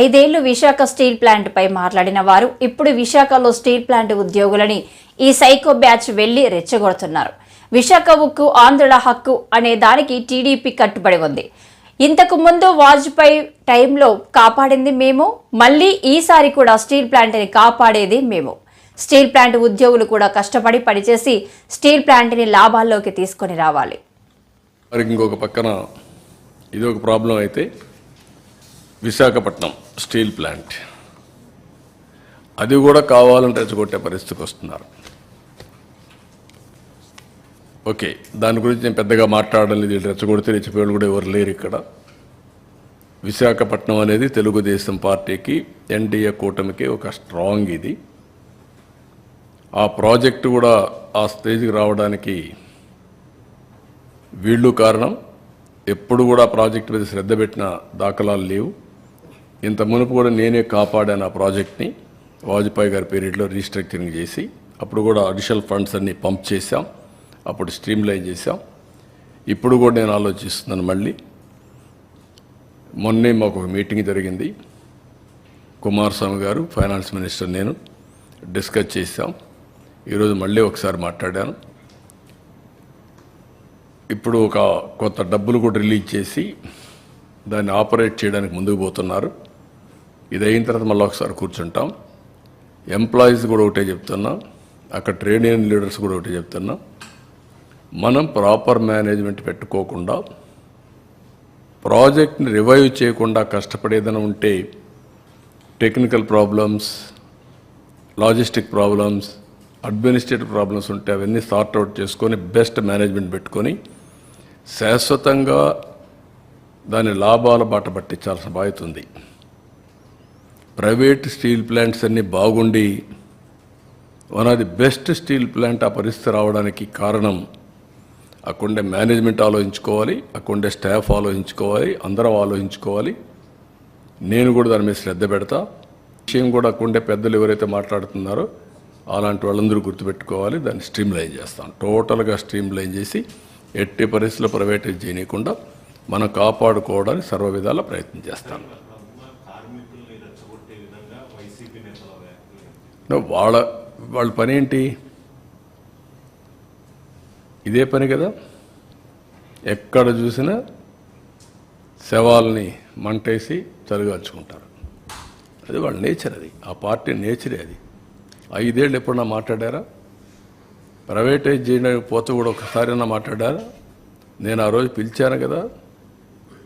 ఐదేళ్ళు విశాఖ స్టీల్ ప్లాంట్పై మాట్లాడిన వారు ఇప్పుడు విశాఖలో స్టీల్ ప్లాంట్ ఉద్యోగులని ఈ సైకో బ్యాచ్ వెళ్ళి రెచ్చగొడుతున్నారు. విశాఖ ఉక్కు ఆంధ్రుల హక్కు అనే దానికి టీడీపీ కట్టుబడి ఉంది. ఇంతకు ముందు వాజ్పేయి టైంలో కాపాడింది మేము మళ్ళీ ఈసారి కూడా స్టీల్ ప్లాంట్ని కాపాడేది మేము. స్టీల్ ప్లాంట్ ఉద్యోగులు కూడా కష్టపడి పనిచేసి స్టీల్ ప్లాంట్ని లాభాల్లోకి తీసుకొని రావాలి. మరి ఇంకొక పక్కన ఇది ఒక ప్రాబ్లం అయితే విశాఖపట్నం స్టీల్ ప్లాంట్. అది కూడా కావాలని రెచ్చగొట్టే పరిస్థితికి వస్తున్నారు. ఓకే దాని గురించి నేను పెద్దగా మాట్లాడడం లేదు రెచ్చగొడితే రెచ్చిపోయాడు కూడా ఎవరు లేరు ఇక్కడ. విశాఖపట్నం అనేది తెలుగుదేశం పార్టీకి ఎన్డీఏ కూటమికి ఒక స్ట్రాంగ్ ఇది. ఆ ప్రాజెక్టు కూడా ఆ స్టేజ్కి రావడానికి వీళ్ళు కారణం. ఎప్పుడు కూడా ప్రాజెక్ట్ మీద శ్రద్ధ పెట్టిన దాఖలాలు లేవు. ఇంత మునుపు కూడా నేనే కాపాడాను ఆ ప్రాజెక్ట్ని. వాజ్పేయి గారి పీరియడ్లో రీస్ట్రక్చరింగ్ చేసి అప్పుడు కూడా అడిషనల్ ఫండ్స్ అన్ని పంప్ చేశాం. అప్పుడు స్ట్రీమ్ లైన్ చేశాం. ఇప్పుడు కూడా నేను ఆలోచిస్తున్నాను మళ్ళీ. మొన్నే మాకు ఒక మీటింగ్ జరిగింది. కుమారస్వామి గారు ఫైనాన్స్ మినిస్టర్ నేను డిస్కస్ చేశాం. ఈరోజు మళ్ళీ ఒకసారి మాట్లాడాను. ఇప్పుడు ఒక కొత్త డబ్బులు కూడా రిలీజ్ చేసి దాన్ని ఆపరేట్ చేయడానికి ముందుకు పోతున్నారు. ఇది అయిన తర్వాత మళ్ళీ ఒకసారి కూర్చుంటాం. ఎంప్లాయీస్ కూడా ఒకటే చెప్తున్నా. అక్కడ ట్రేడ్ యూనియన్ లీడర్స్ కూడా ఒకటే చెప్తున్నా. మనం ప్రాపర్ మేనేజ్మెంట్ పెట్టుకోకుండా ప్రాజెక్ట్ని రివైవ్ చేయకుండా కష్టపడేదైనా ఉంటే technical problems logistic problems administrative problems ఉంటే అవన్నీ సార్ట్ అవుట్ చేసుకొని బెస్ట్ మేనేజ్మెంట్ పెట్టుకొని శాశ్వతంగా దాని లాభాల బాట పట్టించాల్సిన బాధ్యత ఉంది. ప్రైవేట్ స్టీల్ ప్లాంట్స్ అన్నీ బాగుండి one of the best steel plant ఆ పరిస్థితి రావడానికి కారణం అక్కడే మేనేజ్మెంట్ ఆలోచించుకోవాలి అక్కడే స్టాఫ్ ఆలోచించుకోవాలి అందరం ఆలోచించుకోవాలి. నేను కూడా దాని మీద శ్రద్ధ పెడతా. విషయం కూడా అక్కడే పెద్దలు ఎవరైతే మాట్లాడుతున్నారో అలాంటి వాళ్ళందరూ గుర్తుపెట్టుకోవాలి దాన్ని స్ట్రీమ్ లైన్ చేస్తాం. టోటల్గా స్ట్రీమ్ లైన్ చేసి ఎట్టి పరిస్థితుల్లో ప్రైవేటైజ్ చేయనీయకుండా మనం కాపాడుకోవడానికి సర్వ విధాల ప్రయత్నం చేస్తాను వాళ్ళ వాళ్ళ పని ఏంటి ఇదే పని కదా? ఎక్కడ చూసినా శవాల్ని మంటేసి చలిగాల్చుకుంటారు అది వాళ్ళ నేచర్ అది. ఆ పార్టీ నేచరే అది. ఐదేళ్ళు ఎప్పుడన్నా మాట్లాడారా? ప్రైవేటైజ్ చేయడానికి పోతే కూడా ఒకసారైనా మాట్లాడారా? నేను ఆ రోజు పిలిచాను కదా.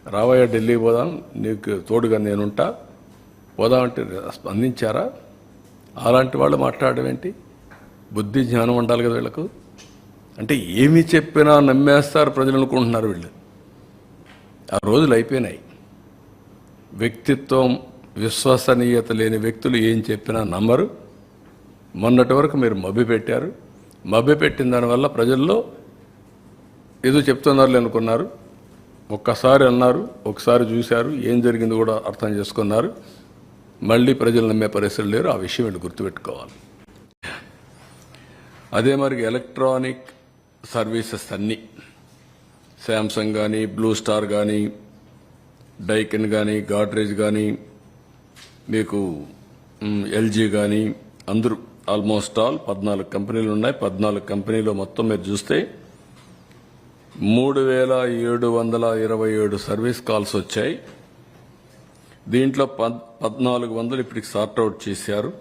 రావయ్య ఢిల్లీ పోదాం నీకు తోడుగా నేనుంటా. పోదామంటే స్పందించారా? అలాంటి వాళ్ళు మాట్లాడడం ఏంటి? బుద్ధి జ్ఞానం ఉండాలి కదా వీళ్ళకు? అంటే ఏమి చెప్పినా నమ్మేస్తారు ప్రజలు అనుకుంటున్నారు వీళ్ళు. ఆ రోజులు అయిపోయినాయి. వ్యక్తిత్వం విశ్వసనీయత లేని వ్యక్తులు ఏం చెప్పినా నమ్మరు. మొన్నటి వరకు మీరు మభ్య పెట్టారు. మభ్య పెట్టిన దానివల్ల ప్రజల్లో ఏదో చెప్తున్నారు అనుకున్నారు. ఒక్కసారి అన్నారు ఒకసారి చూశారు ఏం జరిగింది కూడా అర్థం చేసుకున్నారు. మళ్ళీ ప్రజలు నమ్మే పరిస్థితులు లేరు. ఆ విషయం వీళ్ళు గుర్తుపెట్టుకోవాలి. అదే మరి ఎలక్ట్రానిక్ సర్వీసెస్ అన్నీ. శాంసంగ్ కానీ బ్లూ స్టార్ కానీ డైకెన్ కానీ గాడ్రేజ్ కానీ మీకు ఎల్జీ కానీ అందరూ ఆల్మోస్ట్ ఆల్ పద్నాలుగు కంపెనీలు ఉన్నాయి. పద్నాలుగు కంపెనీలో మొత్తం మీరు చూస్తే మూడు వేల ఏడు వందల ఇరవై ఏడు సర్వీస్ కాల్స్ వచ్చాయి. దీంట్లో పద్ పద్నాలుగు వందలు ఇప్పటికి సార్ట్ అవుట్ చేశారు.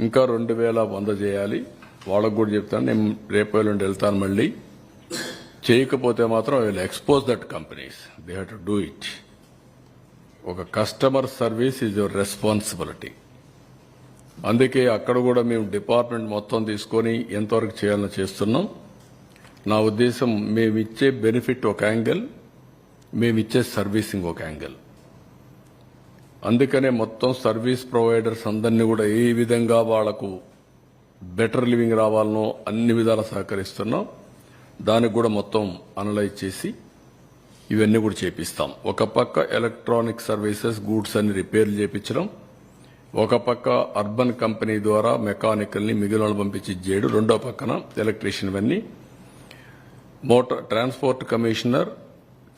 ఇంకా రెండు వేల వంద చేయాలి. వాళ్ళకు కూడా చెప్తాను నేను రేపు ఎల్లుండి వెళ్తాను మళ్ళీ. చేయకపోతే మాత్రం I will expose that companies. They have to do it. ఒక customer service is your responsibility. అందుకే అక్కడ కూడా మేము డిపార్ట్మెంట్ మొత్తం తీసుకొని ఎంతవరకు చేయాలని చేస్తున్నాం. నా ఉద్దేశం మేము ఇచ్చే బెనిఫిట్ ఒక యాంగిల్ మేమిచ్చే సర్వీసింగ్ ఒక యాంగిల్. అందుకనే మొత్తం సర్వీస్ ప్రొవైడర్స్ అందరినీ కూడా ఏ విధంగా వాళ్ళకు బెటర్ లివింగ్ రావాలనో అన్ని విధాల సహకరిస్తున్నాం. దానికి కూడా మొత్తం అనలైజ్ చేసి ఇవన్నీ కూడా చేపిస్తాం. ఒక పక్క ఎలక్ట్రానిక్ సర్వీసెస్ గూడ్స్ అన్ని రిపేర్లు చేపించడం. ఒక పక్క అర్బన్ కంపెనీ ద్వారా మెకానికల్ని మిగిలిన వాళ్ళు పంపించి చేయడం రెండో పక్కన ఎలక్ట్రీషియన్ ఇవన్నీ. Motor transport commissioner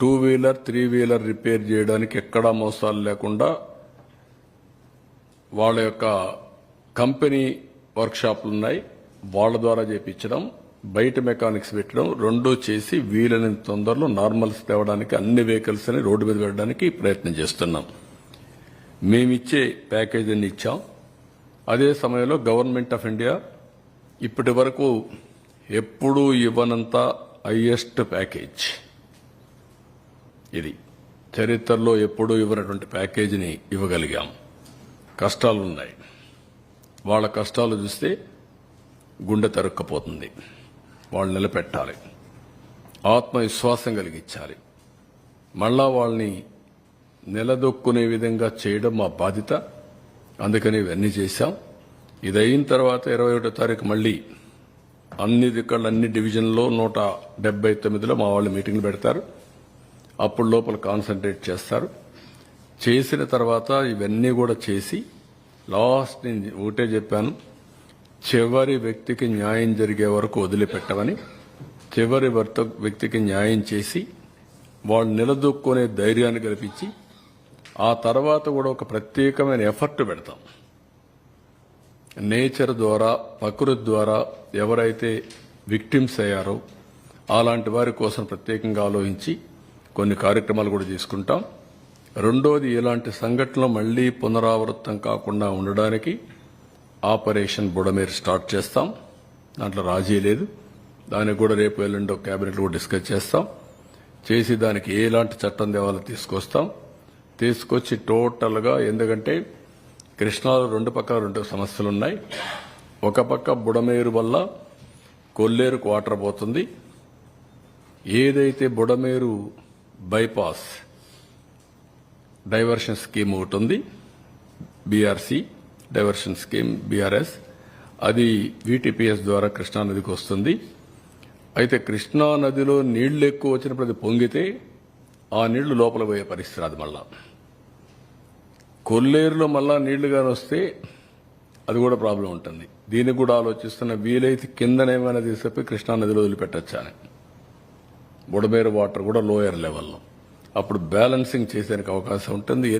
two wheeler three wheeler repair చేయడానికి ఎక్కడా మోసాలు లేకుండా వాళ్ళ యొక్క కంపెనీ వర్క్షాప్లు ఉన్నాయి. వాళ్ళ ద్వారా చేపించడం బయట మెకానిక్స్ పెట్టడం రెండూ చేసి వీలైనంత తొందరలో నార్మల్స్ తేవడానికి అన్ని వెహికల్స్ అని రోడ్డు మీద పెట్టడానికి ప్రయత్నం చేస్తున్నాం. మేమిచ్చే ప్యాకేజీని ఇచ్చాం. అదే సమయంలో గవర్నమెంట్ ఆఫ్ ఇండియా ఇప్పటి వరకు ఎప్పుడూ ఇవ్వనంత హైయెస్ట్ ప్యాకేజ్. ఇది చరిత్రలో ఎప్పుడూ ఇవ్వనటువంటి ప్యాకేజీని ఇవ్వగలిగాం. కష్టాలు ఉన్నాయి వాళ్ళ కష్టాలు చూస్తే గుండె తరుక్కపోతుంది. వాళ్ళు నిలబెట్టాలి. ఆత్మవిశ్వాసం కలిగించాలి. మళ్ళా వాళ్ళని నిలదొక్కునే విధంగా చేయడం మా బాధ్యత. అందుకని ఇవన్నీ చేశాం. ఇది అయిన తర్వాత ఇరవై ఒకటో తారీఖు మళ్ళీ అన్ని దిక్కళ్ళు అన్ని డివిజన్లో నూట డెబ్బై తొమ్మిదిలో మా వాళ్ళు మీటింగ్లు పెడతారు. అప్పుడు లోపల కాన్సన్ట్రేట్ చేస్తారు. చేసిన తర్వాత ఇవన్నీ కూడా చేసి లాస్ట్ నేను ఒకటే చెప్పాను. చివరి వ్యక్తికి న్యాయం జరిగే వరకు వదిలిపెట్టమని చివరి వర్త వ్యక్తికి న్యాయం చేసి వాళ్ళు నిలదొక్కునే ధైర్యాన్ని కల్పించి ఆ తర్వాత కూడా ఒక ప్రత్యేకమైన ఎఫర్ట్ పెడతాం. నేచర్ ద్వారా ప్రకృతి ద్వారా ఎవరైతే విక్టిమ్స్ అయ్యారో అలాంటి వారి కోసం ప్రత్యేకంగా ఆలోచించి కొన్ని కార్యక్రమాలు కూడా తీసుకుంటాం. రెండోది ఇలాంటి సంఘటనలు మళ్ళీ పునరావృతం కాకుండా ఉండడానికి ఆపరేషన్ బుడమేరు స్టార్ట్ చేస్తాం. దాంట్లో రాజీ లేదు. దానికి కూడా రేపు ఎల్లుండో కేబినెట్ కూడా డిస్కస్ చేస్తాం. చేసి దానికి ఎలాంటి చట్టం దేవాలో తీసుకొస్తాం. తీసుకొచ్చి టోటల్గా ఎందుకంటే కృష్ణాలో రెండు పక్కల రెండు సమస్యలు ఉన్నాయి. ఒక పక్క బుడమేరు వల్ల కొల్లేరుకు వాటర్ పోతుంది. ఏదైతే బుడమేరు బైపాస్ డైవర్షన్ స్కీమ్ ఒకటి ఉంది బీఆర్సీ డైవర్షన్ స్కీమ్ బీఆర్ఎస్ అది వీటీపీఎస్ ద్వారా కృష్ణా నదికి వస్తుంది. అయితే కృష్ణా నదిలో నీళ్ళు ఎక్కువ వచ్చినప్పుడు అది పొంగితే ఆ నీళ్ళు లోపల పోయే పరిస్థితి రాదు మళ్ళా. కొల్లేరులో మళ్ళా నీళ్ళు కానీ వస్తే అది కూడా ప్రాబ్లం ఉంటుంది. దీనికి కూడా ఆలోచిస్తున్న వీలైతే కిందనేమైనా తీసుకొని కృష్ణా నదిలో వదిలిపెట్టచ్చా అని. బుడమేరు వాటర్ కూడా లోయర్ లెవెల్లో. అప్పుడు బ్యాలెన్సింగ్ చేసేందుకు అవకాశం ఉంటుంది.